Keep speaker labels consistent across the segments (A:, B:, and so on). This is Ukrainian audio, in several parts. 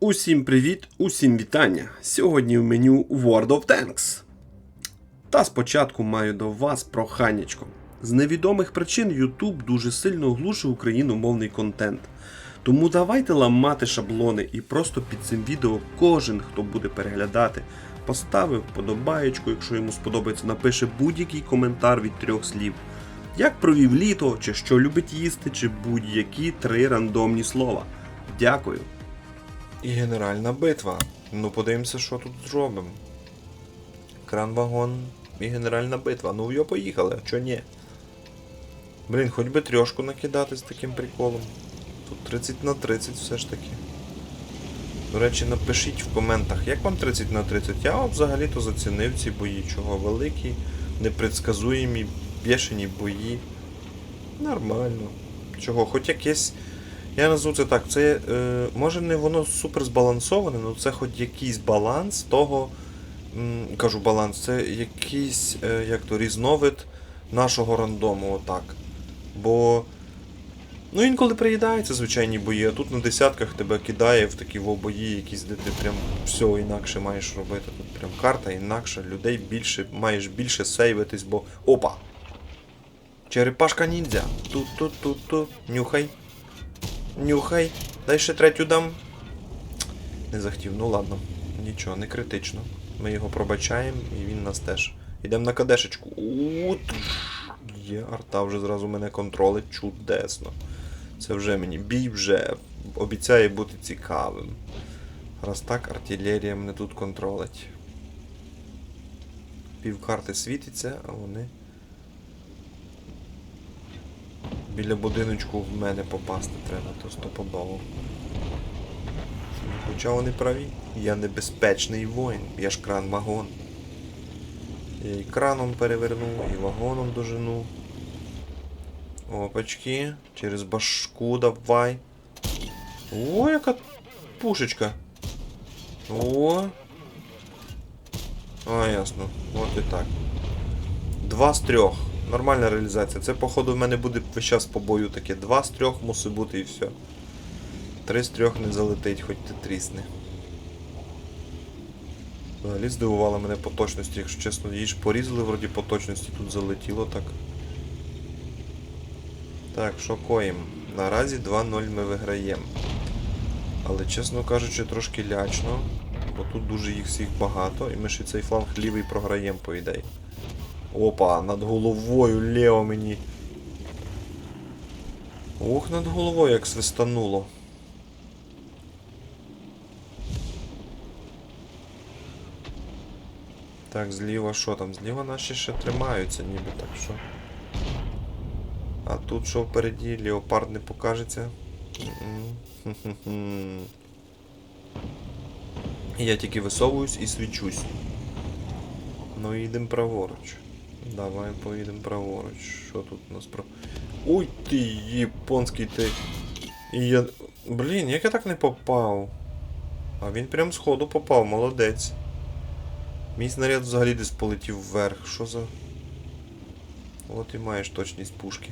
A: Усім привіт, усім вітання! Сьогодні в меню World of Tanks. Та спочатку маю до вас проханячко. З невідомих причин YouTube дуже сильно глушив україномовний контент. Тому давайте ламати шаблони і просто під цим відео кожен, хто буде переглядати, поставив вподобаєчку, якщо йому сподобається, напише будь-який коментар від трьох слів. Як провів літо, чи що любить їсти, чи будь-які три рандомні слова. Дякую.
B: І генеральна битва. Ну подивимося, що тут зробимо. Кран-вагон і генеральна битва. Ну йо поїхали, а чо ні? Блін, хоч би трьошку накидати з таким приколом. Тут 30 на 30 все ж таки. До речі, напишіть в коментах, як вам 30 на 30. Я взагалі-то зацінив ці бої, чого великі, непредсказуємі, бешені бої. Нормально. Чого, хоч якесь. Я назву це так, це е, може не воно супер збалансоване, але це хоч якийсь баланс того. М, кажу баланс, це якийсь е, як то, різновид нашого рандому, отак. Бо. Ну, інколи приїдаються звичайні бої, а тут на десятках тебе кидає в такі во бої, якісь, де ти прям все інакше маєш робити. Тут прям карта інакша, людей більше, маєш більше сейвитись, бо. Опа! Черепашка ніндзя. Тут-тут-тут-тут. Нюхай. Нюхай. Дай ще третю дам. Не захотів, ну ладно. Нічого, не критично. Ми його пробачаємо і він нас теж. Йдемо на кадешечку. Ууу, Є, арта вже зразу мене контролить чудесно. Це вже мені бій вже обіцяє бути цікавим. Раз так, артилерія мене тут контролить. Півкарти світиться, а вони. Біля будиночку в мене попасти треба, то стопудово. Хоча вони праві. Я небезпечний воїн, я ж кран вагон. Я і краном переверну, і вагоном дожену. Опачки, через башку давай. О, яка пушечка. О. А, ясно. От і так. Два з трьох. Нормальна реалізація. Це, походу, в мене буде весь час по бою таке. Два з трьох мусить бути і все. Три з трьох не залетить, хоч ти трісни. Взагалі здивувала мене по точності, якщо чесно, її ж порізали вроді по точності, тут залетіло так. Так, що коїм? Наразі 2-0 ми виграємо. Але, чесно кажучи, трошки лячно, бо тут дуже їх всіх багато, і ми ще цей фланг лівий програємо, по ідеї. Опа, над головою лево мені. Ох, над головою як свистануло. Так, зліва що там? Зліва наші ще тримаються ніби, так що. А тут що впереді? Леопард не покажеться. Я тільки висовуюсь і свічусь. Ну їдемо праворуч. Давай поїдемо праворуч. Що тут у нас про. Уй ти, японський ти. І я. Блін, як я так не попав? А він прям з ходу попав, молодець. Мій снаряд взагалі десь полетів вверх. Що за. От і маєш точність пушки.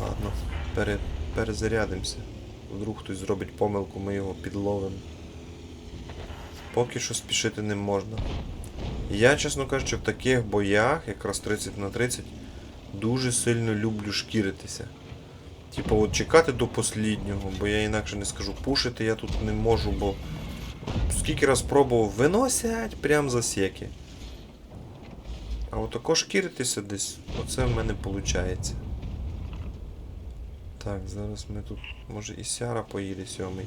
B: Ладно, пере... перезарядимося. Вдруг хтось зробить помилку, ми його підловимо. Поки що спішити не можна. Я, чесно кажучи, в таких боях, якраз 30 на 30, дуже сильно люблю шкіритися. Типу, от чекати до посліднього, бо я інакше не скажу, пушити я тут не можу, бо скільки раз пробував, виносять прям засеки. А от тако шкіритися десь, оце в мене виходить. Так, зараз ми тут, може і Сяра поїде сьомий.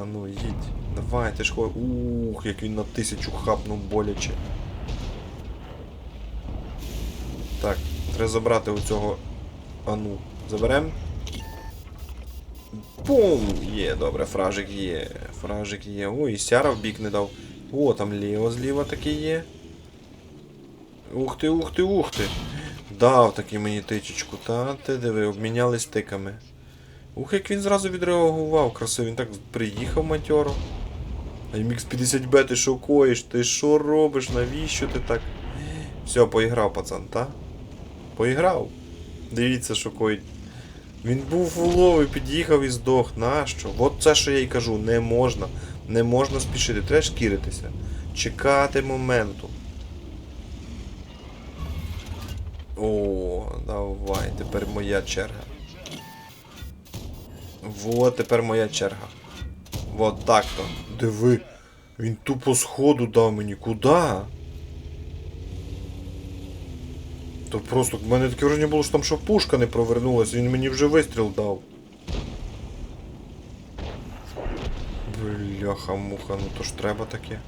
B: А ну їдь. Давай, ти ж хо. Ух, як він на тисячу хапнув боляче. Так, треба забрати у цього. А ну, заберем. Бум! Є, добре, фражик є. Фражик є. Ой, і сяра в бік не дав. О, там Лео зліва такий є. Ух ти, ух ти, ух ти. Дав такий мені тичечку, та ти диви, обмінялись тиками. Ух, як він зразу відреагував, красиво, він так приїхав матьоро. Мікс 50Б, ти що коїш? Ти що робиш? Навіщо ти так? Все, поіграв, пацан, та? Поіграв. Дивіться, що коїть. Він був уловий, під'їхав і здох. Нащо? От це, що я й кажу, не можна. Не можна спішити. Треба шкіритися. Чекати моменту. О, давай, тепер моя черга. Вот, тепер моя черга. Вот так то. Диви. Він тупо сходу дав мені. Куда? То просто в мене таке враження було, що там що пушка не провернулася, він мені вже вистріл дав. Бляха-муха, ну то ж треба таке.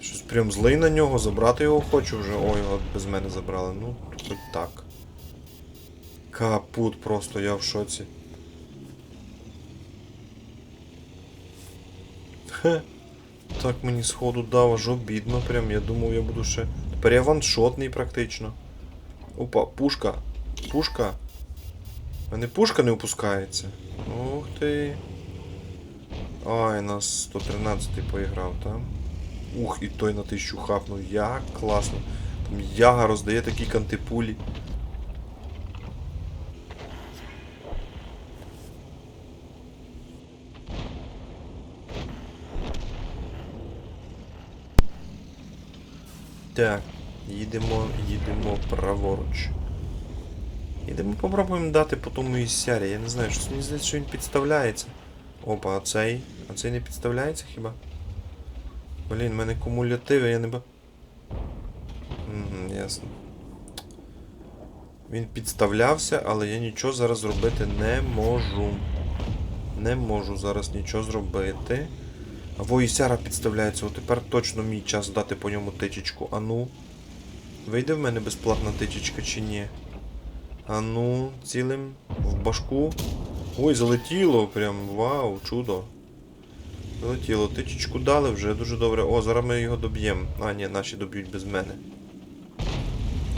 B: Щось прям злий на нього, забрати його хочу вже. Ой, от без мене забрали. Ну, хоч так. Капут просто, я в шоці. Хе. Так мені сходу дав, аж обідно прям. Я думав, я буду ще. Тепер я ваншотний практично. Опа, пушка. Пушка. У мене пушка не опускається. Ух ти. Ай, нас 113-й поіграв, там. Ух, і той на тисячу хапнув. Як класно. Там яга роздає такі кантипулі. Так, їдемо, їдемо праворуч. Їдемо, попробуємо дати по тому і сярі. Я не знаю, щось мені здається, що він підставляється. Опа, а цей? А цей не підставляється хіба? Блін, в мене кумулятиви, я не ба. Угу, ясно. Він підставлявся, але я нічого зараз зробити не можу. Не можу зараз нічого зробити. Воїсяра підставляється, от тепер точно мій час дати по ньому тичечку. Ану. Вийде в мене безплатна тичечка чи ні? Ану, цілим в башку. Ой, залетіло, прям вау, чудо. Залетіло, тичечку дали вже дуже добре. О, зараз ми його доб'ємо. А, ні, наші доб'ють без мене.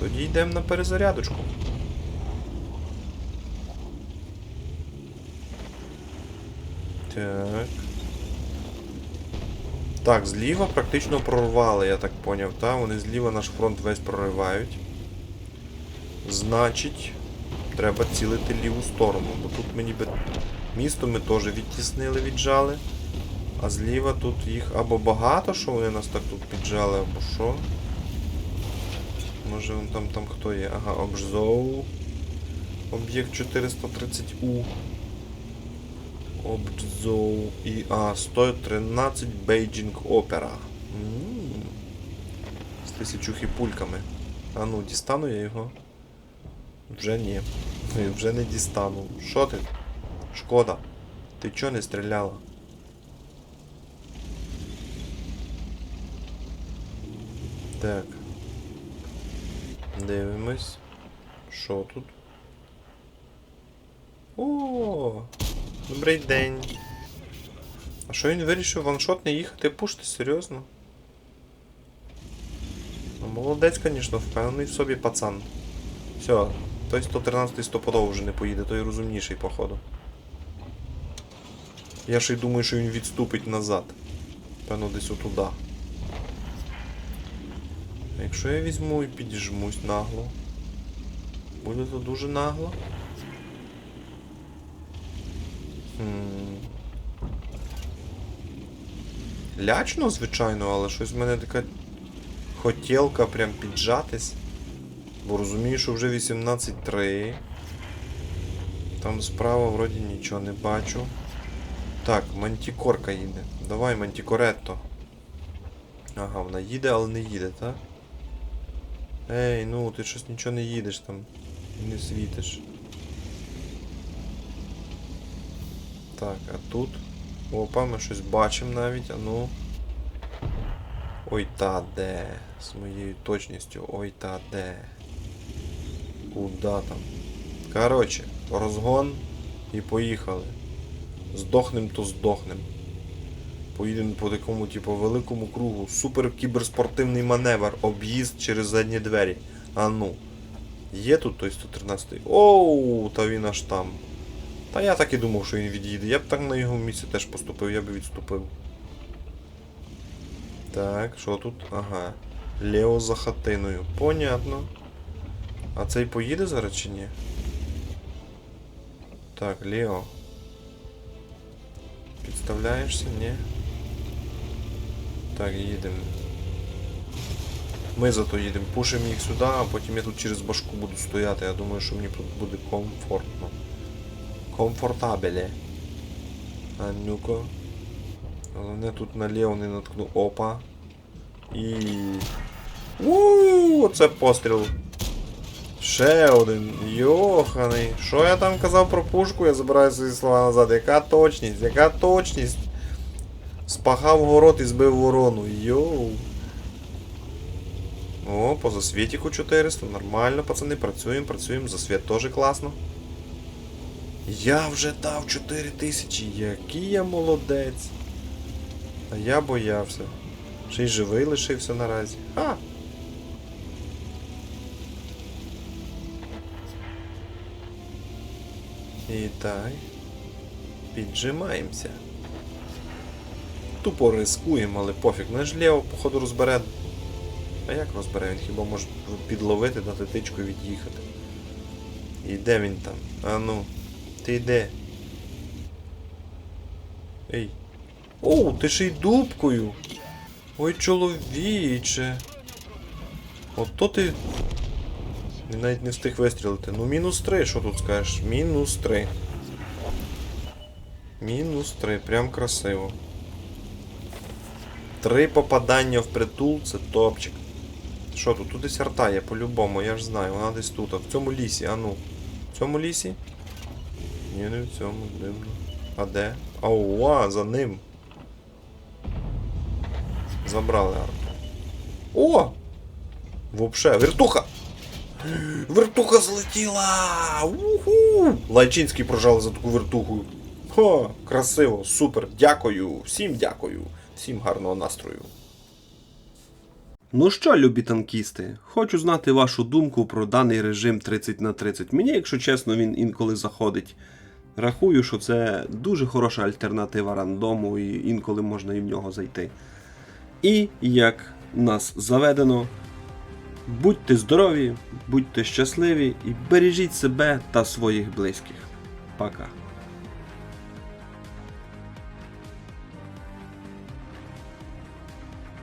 B: Тоді йдемо на перезарядочку. Так. Так, зліва практично прорвали, я так поняв, та? Вони зліва наш фронт весь проривають. Значить, треба цілити ліву сторону, бо тут мені би... Місто ми теж відтіснили, віджали. А зліва тут їх або багато, що вони нас так тут піджали, або що. Може вон там там хто є? Ага, Обжзоу. Об'єкт 430У. Обдзоу і А 113 Бейджинг Опера. З тисячухи пульками. А ну, дістану я його. Вже ні. Ні, Вже не дістану. Що ти? Шкода. Ти чого не стріляла? Так. Дивимось. Що тут? О, добрий день. А що він вирішив ваншот не їхати пушти? Серйозно? Ну, молодець, звісно, впевнений в собі пацан. Все, той 113 стопудово вже не поїде, той розумніший, походу. Я ще й думаю, що він відступить назад. Певно, десь отуда. А якщо я візьму і підіжмусь нагло. Буде то дуже нагло. Лячно, звичайно, але щось в мене така хотілка прям піджатись. Бо розумію, що вже 18.3. Там справа вроді нічого не бачу. Так, мантікорка їде. Давай, мантікоретто. Ага, вона їде, але не їде, так? Ей, ну ти щось нічого не їдеш там. Не світиш. Так, а тут. Опа, ми щось бачимо навіть, а ну. Ой та де. З моєю точністю. Ой та де. Куда там? Коротше, розгон і поїхали. Здохнем, то здохнем. Поїдемо по такому, типу, великому кругу. Супер кіберспортивний маневр. Об'їзд через задні двері. А ну. Є тут той 113-й. Оу, та він аж там. Та я так і думав, що він від'їде. Я б так на його місці теж поступив, я б відступив. Так, що тут? Ага. Лео за хатиною. Понятно. А цей поїде зараз чи ні? Так, Лео. Підставляєшся? Ні? Так, їдемо. Ми зато їдемо. Пушимо їх сюди, а потім я тут через башку буду стояти. Я думаю, що мені тут буде комфортно. Комфортабеле. А ну-ка. Головне тут наліво не наткну. Опа. І. Ууу, це постріл. Ще один. Йоханий. Що я там казав про пушку? Я забираю свої слова назад. Яка точність? Яка точність? Спахав город і збив ворону. Йоу. О, по засвітіку 400. Нормально, пацани, працюємо, працюємо. Засвіт теж класно. Я вже дав 4000. Який я молодець. А я боявся. Ще й живий лишився наразі. А! І так. Піджимаємося. Тупо рискуємо, але пофіг. Ну ж Лео, походу, розбере. А як розбере? Він хіба може підловити, дати тичку і від'їхати. І де він там? А ну, ти де? Ей. Оу, ти ще й дубкою. Ой, чоловіче. Ото ти. Він навіть не встиг вистрілити. Ну, мінус 3, що тут скажеш? Мінус 3. Мінус 3, прям красиво. Три попадання в притул це топчик. Що тут? Тут десь арта є по-любому, я ж знаю, вона десь тут. А в цьому лісі, а ну. В цьому лісі? Ні, не в цьому, дивно. А де? Ауа, за ним. Забрали арту. О! Вообще, вертуха! Вертуха злетіла! Уху! Лайчинський прожали за таку вертуху. Хо, красиво, супер, дякую, всім дякую, всім гарного настрою.
A: Ну що, любі танкісти, хочу знати вашу думку про даний режим 30 на 30. Мені, якщо чесно, він інколи заходить. Рахую, що це дуже хороша альтернатива рандому, і інколи можна і в нього зайти. І як нас заведено, будьте здорові, будьте щасливі і бережіть себе та своїх близьких. Пока.